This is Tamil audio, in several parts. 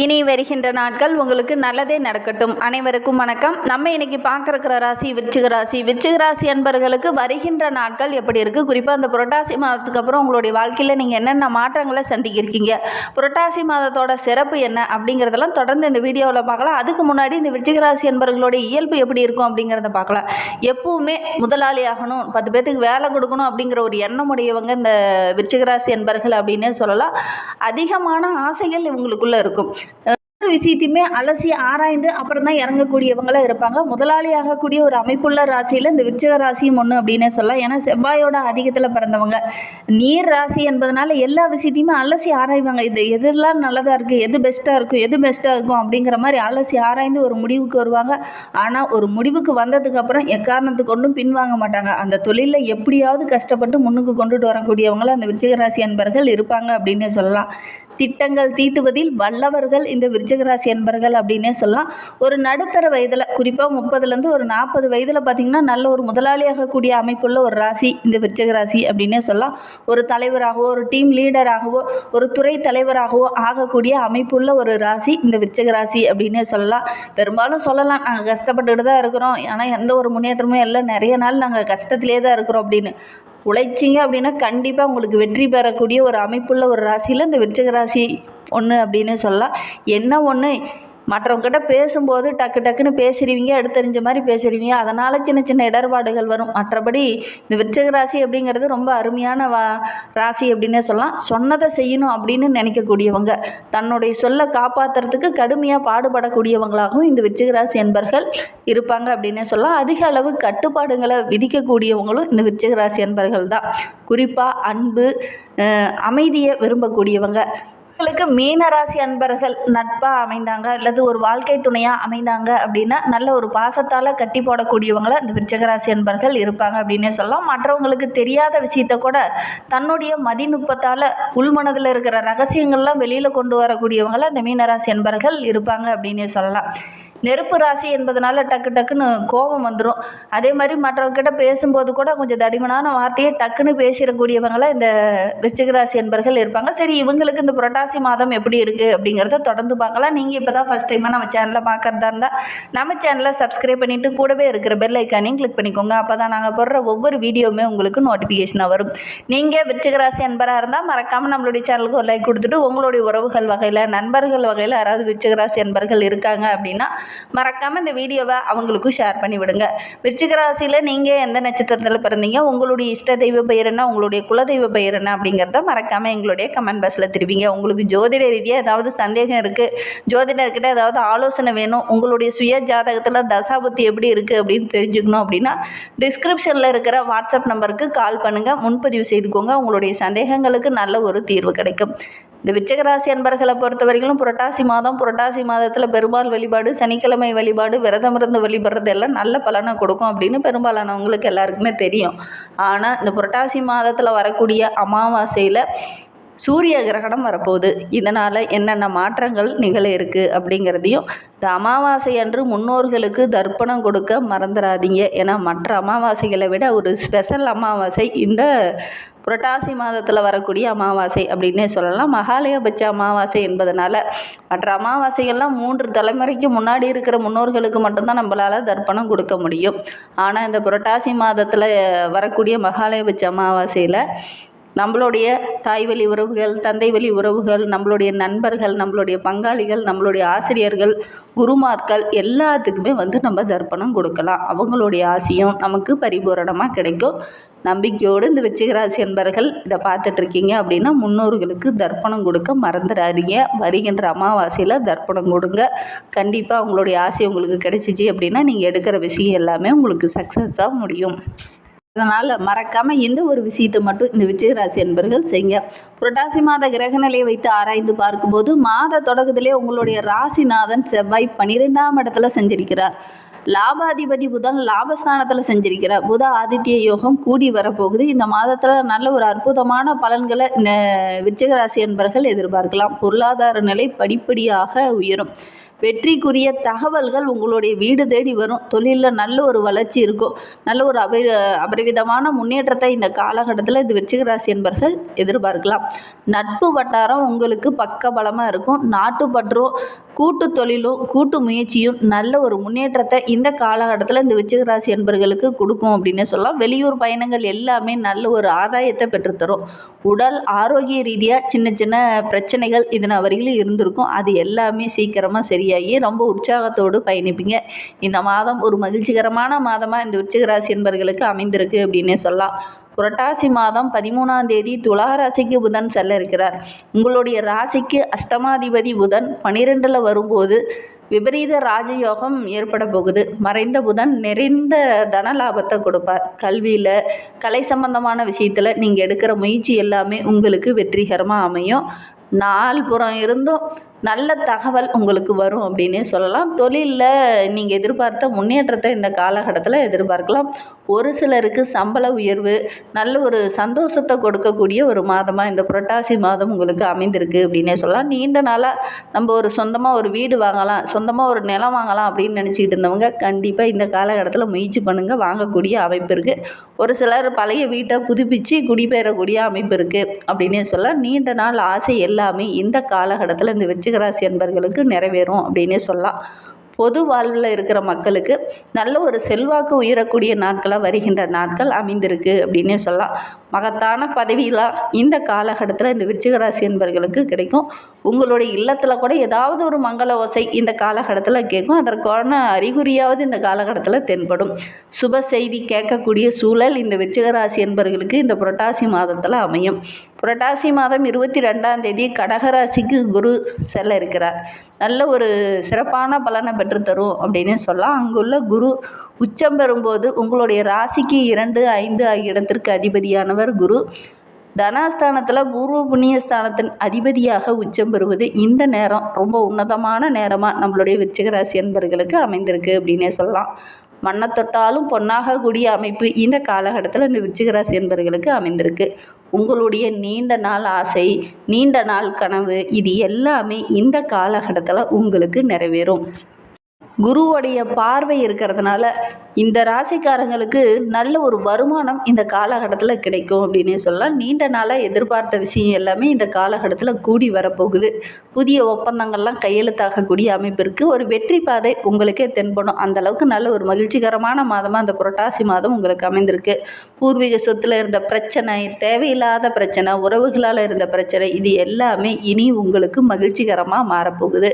இனி வருகின்ற நாட்கள் உங்களுக்கு நல்லதே நடக்கட்டும். அனைவருக்கும் வணக்கம். நம்ம இன்னைக்கு பார்க்குற ராசி விருச்சிக ராசி. விருச்சிக ராசி அன்பர்களுக்கு வருகின்ற நாட்கள் எப்படி இருக்குது குறிப்பாக அந்த புரட்டாசி மாதத்துக்கு அப்புறம் உங்களுடைய வாழ்க்கையில் நீங்கள் என்னென்ன மாற்றங்களை சந்திக்கிருக்கீங்க? புரட்டாசி மாதத்தோட சிறப்பு என்ன அப்படிங்கிறதெல்லாம் தொடர்ந்து இந்த வீடியோவில் பார்க்கலாம். அதுக்கு முன்னாடி இந்த விருச்சிக ராசி அன்பர்களுடைய இயல்பு எப்படி இருக்கும் அப்படிங்கிறத பார்க்கலாம். எப்பவுமே முதலாளி ஆகணும் பத்து பேர்த்துக்கு வேலை கொடுக்கணும் அப்படிங்கிற ஒரு எண்ணம் உடையவங்க இந்த விருச்சிக ராசி அன்பர்கள் அப்படின்னே சொல்லலாம். அதிகமான ஆசைகள் இவங்களுக்குள்ளே இருக்கும். ஒவ்வொரு விஷயத்தையுமே அலசி ஆராய்ந்து அப்புறம் தான் இறங்கக்கூடியவங்களாக இருப்பாங்க. முதலாளி ஆகக்கூடிய ஒரு அமைப்புள்ள ராசியில் இந்த விருச்சக ராசியும் ஒன்று அப்படின்னே சொல்லலாம். ஏன்னா செவ்வாயோட அதிகத்தில் பிறந்தவங்க. நீர் ராசி என்பதனால எல்லா விஷயத்தையுமே அலசி ஆராய்வாங்க. இது எதெல்லாம் நல்லதாக இருக்குது எது பெஸ்ட்டாக இருக்கும் எது பெஸ்ட்டாக இருக்கும் அப்படிங்கிற மாதிரி அலசி ஆராய்ந்து ஒரு முடிவுக்கு வருவாங்க. ஆனால் ஒரு முடிவுக்கு வந்ததுக்கப்புறம் எக்காரணத்துக்கு ஒன்றும் பின்வாங்க மாட்டாங்க. அந்த தொழிலில் எப்படியாவது கஷ்டப்பட்டு முன்னுக்கு கொண்டுட்டு வரக்கூடியவங்களாக அந்த விருச்சக ராசி அன்பர்கள் இருப்பாங்க அப்படின்னே சொல்லலாம். திட்டங்கள் தீட்டுவதில் வல்லவர்கள் இந்த விருச்சகராசி என்பர்கள் அப்படின்னே சொல்லலாம். ஒரு நடுத்தர வயதில் குறிப்பாக முப்பதுலேருந்து ஒரு நாற்பது வயதில் பார்த்திங்கன்னா நல்ல ஒரு முதலாளியாகக்கூடிய அமைப்புள்ள ஒரு ராசி இந்த விருச்சகராசி அப்படின்னே சொல்லலாம். ஒரு தலைவராகவோ ஒரு டீம் லீடராகவோ ஒரு துறை தலைவராகவோ ஆகக்கூடிய அமைப்புள்ள ஒரு ராசி இந்த விருச்சகராசி அப்படின்னே சொல்லலாம். பெரும்பாலும் சொல்லலாம் நாங்கள் கஷ்டப்பட்டுக்கிட்டு தான் இருக்கிறோம். ஆனால் எந்த ஒரு முன்னேற்றமும் இல்லை. நிறைய நாள் நாங்கள் கஷ்டத்திலே தான் இருக்கிறோம் அப்படின்னு. உழைச்சிங்க அப்படின்னா கண்டிப்பாக உங்களுக்கு வெற்றி பெறக்கூடிய ஒரு அமைப்புள்ள ஒரு ராசியில் இந்த விருச்சக ராசி ஒன்று அப்படின்னு சொல்லலாம். என்ன ஒன்று மற்றவங்ககிட்ட பேசும்போது டக்கு டக்குன்னு பேசுகிறீங்க எடுத்தறிஞ்ச மாதிரி பேசுகிறீங்க அதனால் சின்ன சின்ன இடர்பாடுகள் வரும். மற்றபடி இந்த விருச்சக ராசி அப்படிங்கிறது ரொம்ப அருமையான வா ராசி அப்படின்னே சொல்லலாம். சொன்னதை செய்யணும் அப்படின்னு நினைக்கக்கூடியவங்க. தன்னுடைய சொல்லை காப்பாற்றுறதுக்கு கடுமையாக பாடுபடக்கூடியவங்களாகவும் இந்த விருச்சக ராசி என்பர்கள் இருப்பாங்க அப்படின்னே சொல்லலாம். அதிக அளவு கட்டுப்பாடுகளை விதிக்கக்கூடியவங்களும் இந்த விருச்சக ராசி என்பர்கள் தான். குறிப்பாக அன்பு அமைதியை விரும்பக்கூடியவங்க. உங்களுக்கு மீனராசி அன்பர்கள் நட்பாக அமைந்தாங்க அல்லது ஒரு வாழ்க்கை துணையாக அமைந்தாங்க அப்படின்னா நல்ல ஒரு பாசத்தால் கட்டி போடக்கூடியவங்கள இந்த விருச்சகராசி அன்பர்கள் இருப்பாங்க அப்படின்னே சொல்லலாம். மற்றவங்களுக்கு தெரியாத விஷயத்த கூட தன்னுடைய மதிநுட்பத்தால் உள்மனதில் இருக்கிற ரகசியங்கள்லாம் வெளியில் கொண்டு வரக்கூடியவங்கள இந்த மீனராசி அன்பர்கள் இருப்பாங்க அப்படின்னே சொல்லலாம். நெருப்பு ராசி என்பதனால டக்கு டக்குன்னு கோபம் வந்துடும் அதே மாதிரி மற்றவங்ககிட்ட பேசும்போது கூட கொஞ்சம் தடிமனான வார்த்தையை டக்குன்னு பேசிடக்கூடியவங்களாம் இந்த விருச்சிக ராசி என்பர்கள் இருப்பாங்க. சரி இவங்களுக்கு இந்த புரட்டாசி மாதம் எப்படி இருக்குது அப்படிங்கிறத தொடர்ந்து பார்க்கலாம். நீங்கள் இப்போ தான் ஃபஸ்ட் டைமாக நம்ம சேனலை பார்க்குறதா இருந்தால் நம்ம சேனலை சப்ஸ்கிரைப் பண்ணிவிட்டு கூடவே இருக்கிற பெல் ஐக்கானையும் கிளிக் பண்ணிக்கோங்க. அப்போ தான் நாங்கள் போடுற ஒவ்வொரு வீடியோவுமே உங்களுக்கு நோட்டிஃபிகேஷனாக வரும். நீங்கள் விருச்சிக ராசி அன்பராக இருந்தால் மறக்காமல் நம்மளுடைய சேனலுக்கு ஒரு லைக் கொடுத்துட்டு உங்களுடைய உறவுகள் வகையில் நண்பர்கள் வகையில் யாராவது விருச்சிக ராசி அன்பர்கள் இருக்காங்க அப்படின்னா மறக்காமல் இந்த வீடியோவை அவங்களுக்கும் ஷேர் பண்ணி விடுங்க. விருச்சிக ராசியில் நீங்கள் எந்த நட்சத்திரத்தில் பிறந்தீங்க? உங்களுடைய இஷ்ட தெய்வ பெயர் என்ன? உங்களுடைய குலதெய்வ பெயர் என்ன? அப்படிங்கிறத மறக்காமல் எங்களுடைய கமெண்ட் பாக்ஸில் தெரிவிங்க. உங்களுக்கு ஜோதிட ரீதியாக ஏதாவது சந்தேகம் இருக்குது ஜோதிடர்கிட்ட ஏதாவது ஆலோசனை வேணும் உங்களுடைய சுய ஜாதகத்தில் தசாபத்தி எப்படி இருக்குது அப்படின்னு தெரிஞ்சுக்கணும் அப்படின்னா டிஸ்கிரிப்ஷனில் இருக்கிற வாட்ஸ்அப் நம்பருக்கு கால் பண்ணுங்கள் முன்பதிவு செய்துக்கோங்க. உங்களுடைய சந்தேகங்களுக்கு நல்ல ஒரு தீர்வு கிடைக்கும். இந்த விச்சகராசி அன்பர்களை பொறுத்த வரைக்கும் புரட்டாசி மாதம் புரட்டாசி மாதத்தில் பெருமாள் வழிபாடு சனிக்கிழமை வழிபாடு விரதம் இருந்து வழிபடுறது எல்லாம் நல்ல பலனை கொடுக்கும் அப்படின்னு பெரும்பாலானவங்களுக்கு எல்லாருக்குமே தெரியும். ஆனால் இந்த புரட்டாசி மாதத்தில் வரக்கூடிய அமாவாசையில் சூரிய கிரகணம் வரப்போகுது. இதனால் என்னென்ன மாற்றங்கள் நிகழ இருக்குது அப்படிங்கிறதையும் இந்த அமாவாசை அன்று முன்னோர்களுக்கு தர்ப்பணம் கொடுக்க மறந்துடாதீங்க ஏன்னா மற்ற அமாவாசைகளை விட ஒரு ஸ்பெஷல் அமாவாசை இந்த புரட்டாசி மாதத்தில் வரக்கூடிய அமாவாசை அப்படின்னே சொல்லலாம். மகாலயபட்ச அமாவாசை என்பதனால மற்ற அமாவாசைகள்லாம் மூன்று தலைமுறைக்கு முன்னாடி இருக்கிற முன்னோர்களுக்கு மட்டும்தான் நம்மளால் தர்ப்பணம் கொடுக்க முடியும். ஆனால் இந்த புரட்டாசி மாதத்தில் வரக்கூடிய மகாலயபட்ச அமாவாசையில் நம்மளுடைய தாய் வழி உறவுகள் தந்தை வழி உறவுகள் நம்மளுடைய நண்பர்கள் நம்மளுடைய பங்காளிகள் நம்மளுடைய ஆசிரியர்கள் குருமார்கள் எல்லாத்துக்குமே வந்து நம்ம தர்ப்பணம் கொடுக்கலாம். அவங்களுடைய ஆசையும் நமக்கு பரிபூரணமாக கிடைக்கும். நம்பிக்கையோடு இந்த விச்சிகராசி என்பர்கள் இதை பார்த்துட்ருக்கீங்க அப்படின்னா முன்னோர்களுக்கு தர்ப்பணம் கொடுக்க மறந்துடாதீங்க. வருகின்ற அமாவாசையில் தர்ப்பணம் கொடுங்க. கண்டிப்பாக அவங்களுடைய ஆசை உங்களுக்கு கிடைச்சிச்சு அப்படின்னா நீங்கள் எடுக்கிற விஷயம் எல்லாமே உங்களுக்கு சக்ஸஸாக முடியும். அதனால் மறக்காமல் இந்த ஒரு விஷயத்தை மட்டும் இந்த விஜயராசி என்பர்கள் செய்யுங்க. புரட்டாசி மாத கிரகநிலையை வைத்து ஆராய்ந்து பார்க்கும்போது மாத தொடக்கத்திலே உங்களுடைய ராசிநாதன் செவ்வாய் பன்னிரெண்டாம் இடத்துல செஞ்சிருக்கிறார். லாபாதிபதி புதன் லாபஸ்தானத்தில் செஞ்சிருக்கிறார். புத ஆதித்ய யோகம் கூடி வரப்போகுது. இந்த மாதத்தில் நல்ல ஒரு அற்புதமான பலன்களை இந்த விருச்சிக என்பர்கள் எதிர்பார்க்கலாம். பொருளாதார நிலை படிப்படியாக உயரும். வெற்றிக்குரிய தகவல்கள் உங்களுடைய வீடு தேடி வரும். தொழிலில் நல்ல ஒரு வளர்ச்சி இருக்கும். நல்ல ஒரு அபரி அபரிவிதமான முன்னேற்றத்தை இந்த காலகட்டத்தில் இந்த விருச்சிக ராசி என்பர்கள் எதிர்பார்க்கலாம். நட்பு வட்டாரம் உங்களுக்கு பக்கபலமாக இருக்கும். நாட்டுப்பற்றும் கூட்டு தொழிலும் கூட்டு முயற்சியும் நல்ல ஒரு முன்னேற்றத்தை இந்த காலகட்டத்தில் இந்த விருச்சிக ராசி என்பர்களுக்கு கொடுக்கும் அப்படின்னே சொல்லலாம். வெளியூர் பயணங்கள் எல்லாமே நல்ல ஒரு ஆதாயத்தை பெற்றுத்தரும். உடல் ஆரோக்கிய ரீதியாக சின்ன சின்ன பிரச்சனைகள் இதன வரையிலும் இருந்திருக்கும். அது எல்லாமே சீக்கிரமாக சரி சரியாகி ரொம்ப உற்சாகத்தோடு பயணிப்பீங்க. இந்த மாதம் ஒரு மகிழ்ச்சிகரமான மாதமாக இந்த விருச்சிக ராசி என்பர்களுக்கு அமைந்திருக்கு அப்படின்னே சொல்லலாம். புரட்டாசி மாதம் பதிமூணாம் தேதி துலா ராசிக்கு புதன் செல்ல இருக்கிறார். உங்களுடைய ராசிக்கு அஷ்டமாதிபதி புதன் பனிரெண்டில் வரும்போது விபரீத ராஜயோகம் ஏற்பட போகுது. மறைந்த புதன் நிறைந்த தன லாபத்தை கொடுப்பார். கல்வியில் கலை சம்பந்தமான விஷயத்தில் நீங்கள் எடுக்கிற முயற்சி எல்லாமே உங்களுக்கு வெற்றிகரமாக அமையும். நாள் புறம் இருந்தும் நல்ல தகவல் உங்களுக்கு வரும் அப்படின்னே சொல்லலாம். தொழிலில் நீங்கள் எதிர்பார்த்த முன்னேற்றத்தை இந்த காலகட்டத்தில் எதிர்பார்க்கலாம். ஒரு சிலருக்கு சம்பள உயர்வு நல்ல ஒரு சந்தோஷத்தை கொடுக்கக்கூடிய ஒரு மாதமாக இந்த புரட்டாசி மாதம் உங்களுக்கு அமைந்திருக்கு அப்படின்னே சொல்லலாம். நீண்ட நாளாக நம்ம ஒரு சொந்தமாக ஒரு வீடு வாங்கலாம் சொந்தமாக ஒரு நிலம் வாங்கலாம் அப்படின்னு நினச்சிக்கிட்டு இருந்தவங்க கண்டிப்பாக இந்த காலகட்டத்தில் முயற்சி பண்ணுங்கள் வாங்கக்கூடிய அமைப்பு இருக்குது ஒரு சிலர் பழைய வீட்டை புதுப்பித்து குடிபெயரக்கூடிய அமைப்பு இருக்குது அப்படின்னே சொல்லலாம். நீண்ட நாள் ஆசை எல்லாமே இந்த காலகட்டத்தில் இந்த வச்சு விருச்சிகராசி என்பர்களுக்கு நிறைவேறும் அப்படின்னே சொல்லலாம். பொது வாழ்வில் இருக்கிற மக்களுக்கு நல்ல ஒரு செல்வாக்கு உயரக்கூடிய நாட்களாக வருகின்ற நாட்கள் அமைந்திருக்கு அப்படின்னே சொல்லலாம். மகத்தான பதவியெலாம் இந்த காலகட்டத்தில் இந்த விருச்சிகராசி என்பர்களுக்கு கிடைக்கும். உங்களுடைய இல்லத்தில் கூட ஏதாவது ஒரு மங்கள ஓசை இந்த காலகட்டத்தில் கேட்கும். அதற்கான அறிகுறியாவது இந்த காலகட்டத்தில் தென்படும். சுப செய்தி கேட்கக்கூடிய சூழல் இந்த விருச்சிகராசி என்பர்களுக்கு இந்த புரட்டாசி மாதத்தில் அமையும். புரட்டாசி மாதம் இருபத்தி ரெண்டாம் தேதி கடகராசிக்கு குரு செல்ல இருக்கிறார். நல்ல ஒரு சிறப்பான பலனை பெற்றுத்தரும் அப்படின்னு சொல்லலாம். அங்குள்ள குரு உச்சம் பெறும்போது உங்களுடைய ராசிக்கு இரண்டு ஐந்து ஆகிய இடத்திற்கு அதிபதியானவர் குரு. தனாஸ்தானத்தில் பூர்வ புண்ணியஸ்தானத்தின் அதிபதியாக உச்சம் பெறுவது இந்த நேரம் ரொம்ப உன்னதமான நேரமாக நம்மளுடைய விருச்சிக ராசி அமைந்திருக்கு அப்படின்னே சொல்லலாம். மண்ணை தொட்டாலும் பொன்னாக கூடிய அமைப்பு இந்த காலகட்டத்தில் இந்த விருச்சிகராசி என்பவர்களுக்கு அமைந்திருக்கு. உங்களுடைய நீண்ட நாள் ஆசை நீண்ட நாள் கனவு இது எல்லாமே இந்த காலகட்டத்தில் உங்களுக்கு நிறைவேறும். குருவுடைய பார்வை இருக்கிறதுனால இந்த ராசிக்காரங்களுக்கு நல்ல ஒரு வருமானம் இந்த காலகட்டத்தில் கிடைக்கும் அப்படின்னே சொல்லலாம். நீண்ட நாளாக எதிர்பார்த்த விஷயம் எல்லாமே இந்த காலகட்டத்தில் கூடி வரப்போகுது. புதிய ஒப்பந்தங்கள்லாம் கையெழுத்தாகக்கூடிய அமைப்பு இருக்குது ஒரு வெற்றி பாதை உங்களுக்கே தென்படும். அந்தளவுக்கு நல்ல ஒரு மகிழ்ச்சிகரமான மாதமாக அந்த புரட்டாசி மாதம் உங்களுக்கு அமைந்திருக்கு. பூர்வீக சொத்தில் இருந்த பிரச்சனை தேவையில்லாத பிரச்சனை உறவுகளால் இருந்த பிரச்சனை இது எல்லாமே இனி உங்களுக்கு மகிழ்ச்சிகரமாக மாறப்போகுது.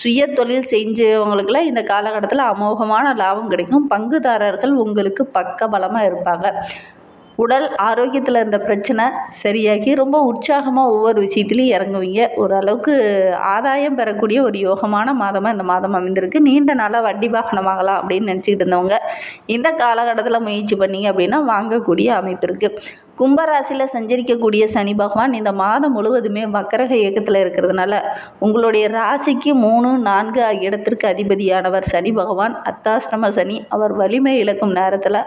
சுய தொழில் செஞ்சவங்களுக்கெல்லாம் இந்த காலகட்டத்தில் அமோகமான லாபம் கிடைக்கும். பங்குதாரர்கள் உங்களுக்கு பக்க பலமாக இருப்பாங்க. உடல் ஆரோக்கியத்தில் இருந்த பிரச்சனை சரியாகி ரொம்ப உற்சாகமாக ஒவ்வொரு விஷயத்துலையும் இறங்குவீங்க. ஓரளவுக்கு ஆதாயம் பெறக்கூடிய ஒரு யோகமான மாதமாக இந்த மாதம் அமைந்திருக்கு. நீண்ட நாளாக வண்டி வாகனம் வாங்கலாம் அப்படின்னு நினச்சிக்கிட்டு இருந்தவங்க இந்த காலகட்டத்தில் முயற்சி பண்ணீங்க அப்படின்னா வாங்கக்கூடிய அமைப்பு இருக்குது கும்பராசியில் சஞ்சரிக்கக்கூடிய சனி பகவான் இந்த மாதம் முழுவதுமே வக்கரக இயக்கத்தில் இருக்கிறதுனால உங்களுடைய ராசிக்கு மூணு நான்கு ஆகிய இடத்திற்கு அதிபதியானவர் சனி பகவான். அத்தாஷ்டம சனி. அவர் வலிமை இழக்கும் நேரத்தில்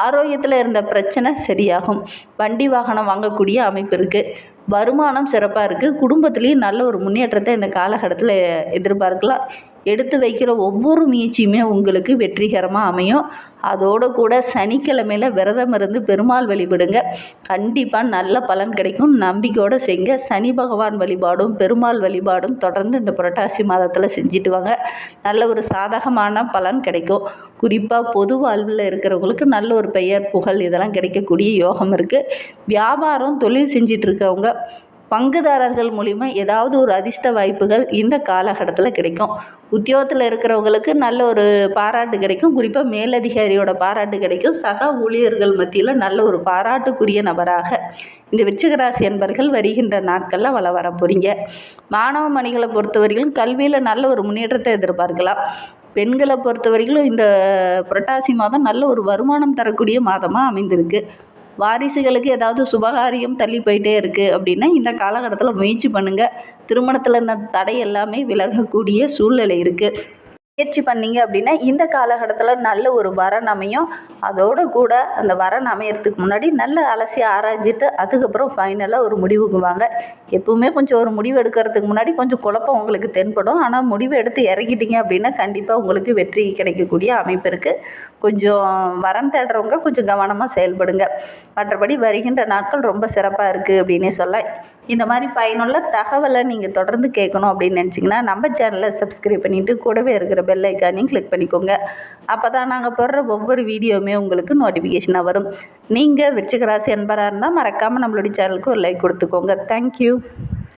ஆரோக்கியத்தில் இருந்த பிரச்சனை சரியாகும். வண்டி வாகனம் வாங்கக்கூடிய அமைப்பு இருக்குது வருமானம் சிறப்பாக இருக்குது குடும்பத்துலேயும் நல்ல ஒரு முன்னேற்றத்தை இந்த காலகட்டத்தில் எதிர்பார்க்கலாம். எடுத்து வைக்கிற ஒவ்வொரு முயற்சியுமே உங்களுக்கு வெற்றிகரமாக அமையும். அதோடு கூட சனிக்கிழமையில் விரதம் இருந்து பெருமாள் வழிபடுங்க. கண்டிப்பாக நல்ல பலன் கிடைக்கும். நம்பிக்கையோடு செய்ங்க சனி பகவான் வழிபாடும் பெருமாள் வழிபாடும் தொடர்ந்து இந்த புரட்டாசி மாதத்தில் செஞ்சுட்டு வாங்க. நல்ல ஒரு சாதகமான பலன் கிடைக்கும். குறிப்பாக பொது வாழ்வில் இருக்கிறவங்களுக்கு நல்ல ஒரு பெயர் புகழ் இதெல்லாம் கிடைக்கக்கூடிய யோகம் இருக்குது வியாபாரம் தொழில் செஞ்சிட்ருக்கவங்க பங்குதாரர்கள் மூலிமா ஏதாவது ஒரு அதிர்ஷ்ட வாய்ப்புகள் இந்த காலகட்டத்தில் கிடைக்கும். உத்தியோகத்தில் இருக்கிறவங்களுக்கு நல்ல ஒரு பாராட்டு கிடைக்கும். குறிப்பாக மேலதிகாரியோட பாராட்டு கிடைக்கும். சக ஊழியர்கள் மத்தியில் நல்ல ஒரு பாராட்டுக்குரிய நபராக இந்த விச்சகராசி என்பர்கள் வருகின்ற நாட்களில் வள வர போகிறீங்க மாணவ மணிகளை பொறுத்தவரையிலும் கல்வியில் நல்ல ஒரு முன்னேற்றத்தை எதிர்பார்க்கலாம். பெண்களை பொறுத்தவரையிலும் இந்த புரட்டாசி மாதம் நல்ல ஒரு வருமானம் தரக்கூடிய மாதமாக அமைந்திருக்கு. வாரிசுகளுக்கு ஏதாவது சுபகாரியம் தள்ளி போயிட்டே இருக்குது அப்படின்னா இந்த காலகட்டத்தில் முயற்சி பண்ணுங்கள் திருமணத்தில் இந்த தடை எல்லாமே விலகக்கூடிய சூழ்நிலை இருக்குது முயற்சி பண்ணீங்க அப்படின்னா இந்த காலகட்டத்தில் நல்ல ஒரு வரன் அமையும். அதோடு கூட அந்த வரன் அமையறதுக்கு முன்னாடி நல்ல அலசி ஆராய்ஞ்சிட்டு அதுக்கப்புறம் ஃபைனலாக ஒரு முடிவுக்கு வாங்க. எப்பவுமே கொஞ்சம் ஒரு முடிவு எடுக்கிறதுக்கு முன்னாடி கொஞ்சம் குழப்பம் உங்களுக்கு தென்படும். ஆனால் முடிவு எடுத்து இறங்கிட்டீங்க அப்படின்னா கண்டிப்பாக உங்களுக்கு வெற்றி கிடைக்கக்கூடிய அமைப்பு இருக்குது கொஞ்சம் வரன் தேடுறவங்க கொஞ்சம் கவனமாக செயல்படுங்க. மற்றபடி வருகின்ற நாட்கள் ரொம்ப சிறப்பாக இருக்குது அப்படின்னே சொல்ல இந்த மாதிரி பயனுள்ள தகவலை நீங்கள் தொடர்ந்து கேட்கணும் அப்படின்னு நினச்சிங்கன்னா நம்ம சேனலை சப்ஸ்கிரைப் பண்ணிவிட்டு கூடவே இருக்கிற பெல் ஐக்கானையும் கிளிக் பண்ணிக்கோங்க. அப்போ தான் நாங்கள் போடுற ஒவ்வொரு வீடியோவுமே உங்களுக்கு நோட்டிஃபிகேஷனாக வரும். நீங்கள் விருச்சிக ராசி அன்பராக இருந்தால் மறக்காமல் நம்மளுடைய சேனலுக்கு ஒரு லைக் கொடுத்துக்கோங்க. தேங்க்யூ